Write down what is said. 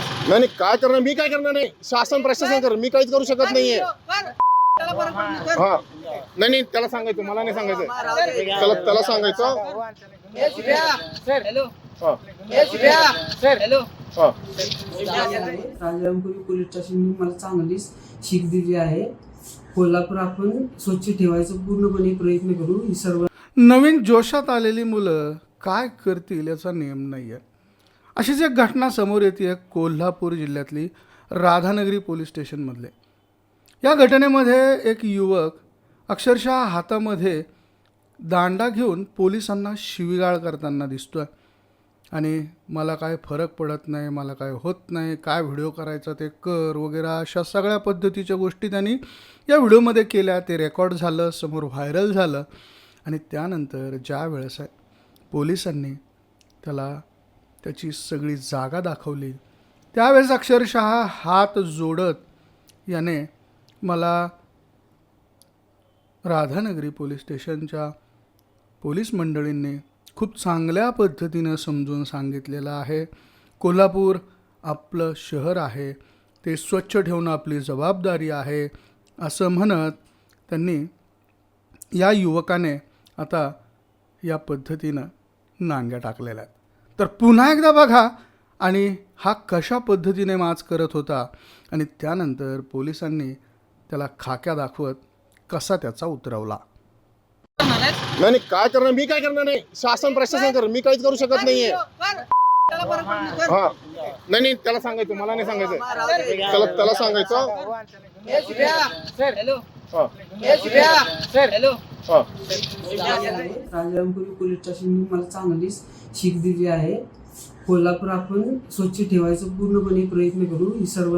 नाही नाही काय करणार? मी काय करणार नाही? शासन प्रशासन कर. मी काहीच करू शकत नाहीये. हा. नाही नाही त्याला सांगायचं मला नाही सांगायचं त्याला त्याला सांगायचं. हॅलो हा. हॅलो हा. राजारामपुरी पोलीस स्टेशनने मला चांगलीच शीख दिली आहे. कोल्हापूर आपण स्वच्छ ठेवायचा पूर्णपणे प्रयत्न करू. ही सर्व नवीन जोशात आलेली मुलं काय करतील याचा नियम नाही आहे अशीच एक घटना समोर येते कोल्हापूर जिल्ह्यातली राधानगरी पोलीस स्टेशनमधले. या घटनेमध्ये एक युवक अक्षरशः हातामध्ये दांडा घेऊन पोलिसांना शिवीगाळ करताना दिसतोय. आणि मला काय फरक पडत नाही मला काय होत नाही काय व्हिडिओ करायचा ते कर वगैरे अशा सगळ्या पद्धतीच्या गोष्टी त्यांनी या व्हिडिओमध्ये केल्या. ते रेकॉर्ड झालं समोर व्हायरल झालं. आणि त्यानंतर ज्या वेळेस आहे पोलिसांनी त्याला त्याची सगळी जागा दाखवली. त्यावेळेस अक्षरशः हात जोडत याने मला राधानगरी पोलीस स्टेशनच्या पोलीस मंडळींनी खूप चांगल्या पद्धतीनं समजून सांगितलेलं आहे. कोल्हापूर आपलं शहर आहे. ते स्वच्छ ठेवणं आपली जबाबदारी आहे असं म्हणत त्यांनी या युवकाने आता या पद्धतीनं नांग्या टाकलेल्या आहेत. तर पुन्हा एकदा बघा. आणि हा कशा पद्धतीने माच करत होता? आणि त्यानंतर पोलिसांनी त्याला खाक्या दाखवत कसा त्याचा उतरवला. नाही नाही काय करणार? मी काय करणार नाही? शासन प्रशासन कर. मी काहीच करू शकत नाहीये. हा. नाही नाही त्याला सांगायचं. मला नाही सांगायचं त्याला त्याला सांगायचं. हॅलो हा. हॅलो राजारामपुरी पोलीस स्टेशनने मला चांगलीच शीख दिली आहे. कोल्हापूर आपण स्वच्छ ठेवायचा पूर्णपणे प्रयत्न करू. ही सर्व